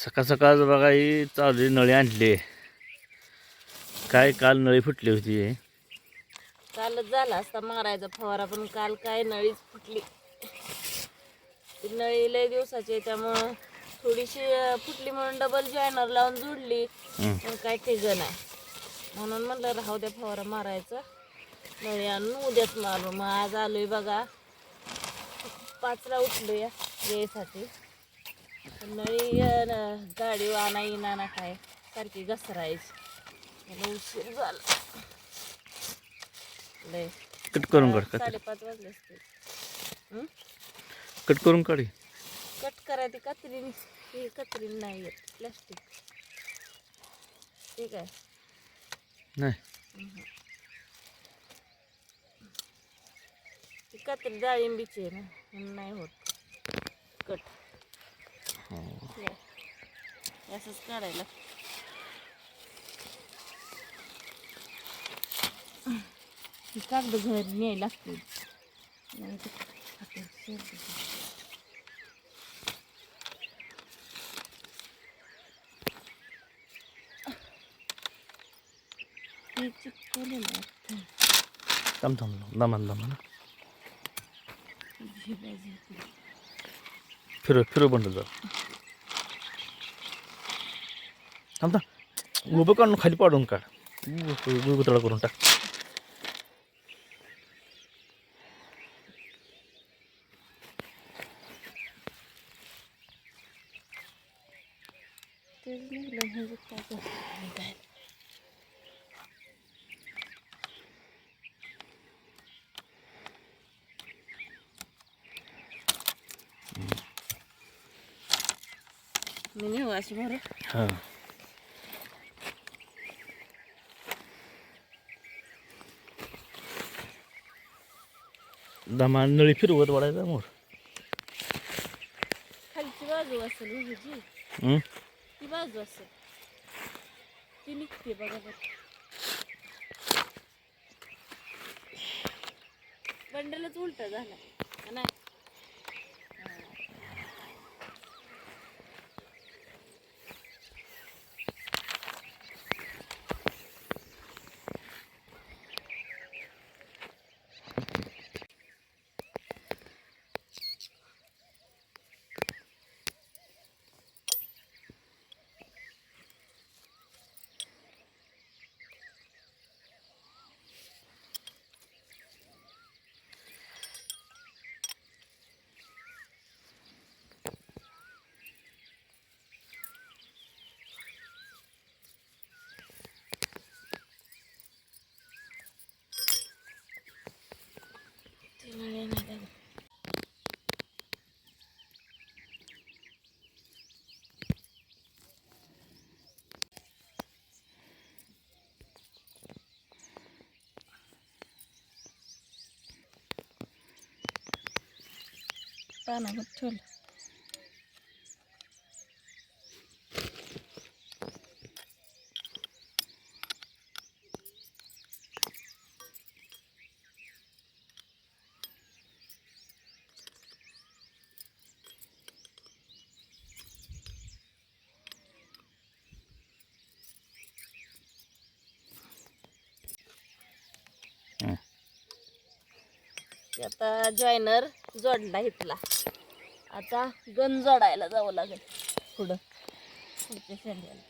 सकाळ सकाळ बघा ही चालू नळी आणली. काय काल नळी फुटली होती? कालच झाला असता मारायचा फवारा पण काल काय नळीच फुटली. नळी लय दिवसाची आहे त्यामुळं थोडीशी फुटली म्हणून डबल जॉईनर लावून जोडली. पण काय ठिग नाही. म्हणून म्हणलं राहू द्या फवारा मारायचा. नळी आणून उद्याच मारू. मग आज आलोय बघा. पाचला उठलो या यायसाठी नळी गाडी आणा येणार ना काय सारखी घसरायची. उशीर झाला. लय. कट करून काढ कट. साडेपाच वाजले असते? कट करून काढ कट करायची कत्रीने ही कत्रीने नाही येत प्लास्टिक. ठीक आहे. नाही. ती कत्री डाळिंबीची आहे ना नाही होत. Cut. Esas karayla. Как бы горнее лягти. Там там daman daman. 필요 필요 번들. Daman Daman ही बाजू इकडे. फिरव फिरव बंडल जा थांब थांब. उभं काढून खाली पाडून काढ. गुतळा करून टाक. तेच निघलं म्हणजे काय करणार काय मी नेऊ अशी बरं हां दमान नळी फिरवत वाढायचा मोर. खालची बाजू असेल हो ह्याची हं? ती बाजू असेल. ती निघते बघा बघ बंडलच उलट झाला. नाही. ती नळ्या आता जॉयनर जोडला इथला. आता गन जोडायला जावं लागेल. पुढं. पुढच्या शेंड्याला